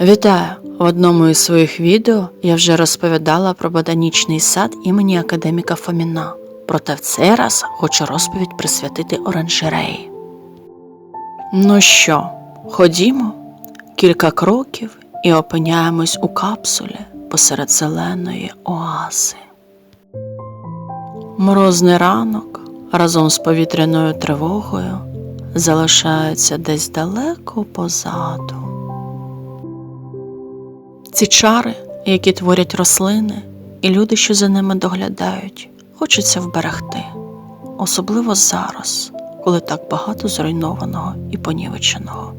Вітаю! В одному із своїх відео я вже розповідала про ботанічний сад імені академіка Фоміна. Проте в цей раз хочу розповідь присвятити оранжереї. Ну що, ходімо? Кілька кроків і опиняємось у капсулі посеред зеленої оази. Морозний ранок разом з повітряною тривогою залишається десь далеко позаду. Ці чари, які творять рослини, і люди, що за ними доглядають, хочеться вберегти, особливо зараз, коли так багато зруйнованого і понівеченого.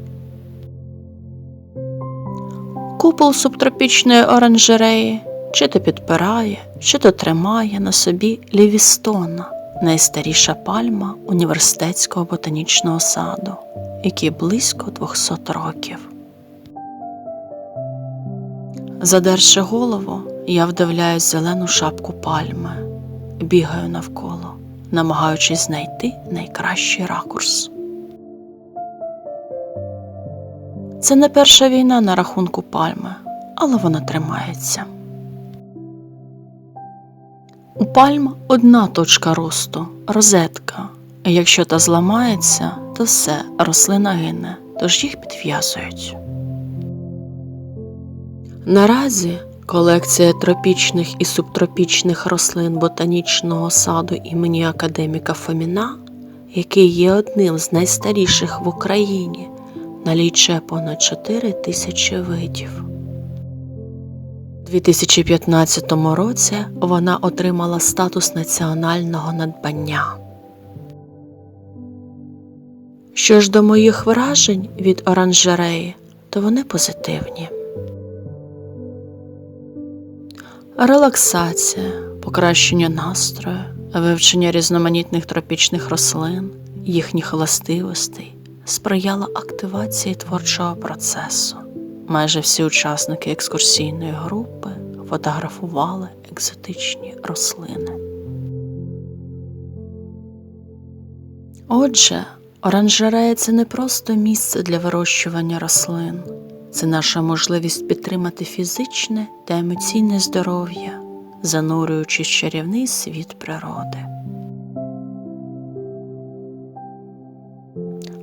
Купол субтропічної оранжереї чи то підпирає, чи то тримає на собі лівістона, найстаріша пальма університетського ботанічного саду, який близько 200 років. Задерши голову, я вдивляюсь зелену шапку пальми, бігаю навколо, намагаючись знайти найкращий ракурс. Це не перша війна на рахунку пальми, але вона тримається. У пальм одна точка росту розетка. Якщо та зламається, то все, рослина гине, тож їх підв'язують. Наразі колекція тропічних і субтропічних рослин ботанічного саду імені академіка Фоміна, який є одним з найстаріших в Україні, налічує понад 4 тисячі видів. У 2015 році вона отримала статус національного надбання. Що ж до моїх вражень від оранжереї, то вони позитивні. Релаксація, покращення настрою, вивчення різноманітних тропічних рослин, їхніх властивостей сприяло активації творчого процесу. Майже всі учасники екскурсійної групи фотографували екзотичні рослини. Отже, оранжерея це не просто місце для вирощування рослин, це наша можливість підтримати фізичне та емоційне здоров'я, занурюючись в чарівний світ природи.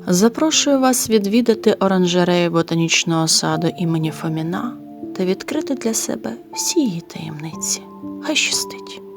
Запрошую вас відвідати оранжерею ботанічного саду імені Фоміна та відкрити для себе всі її таємниці. Хай щастить!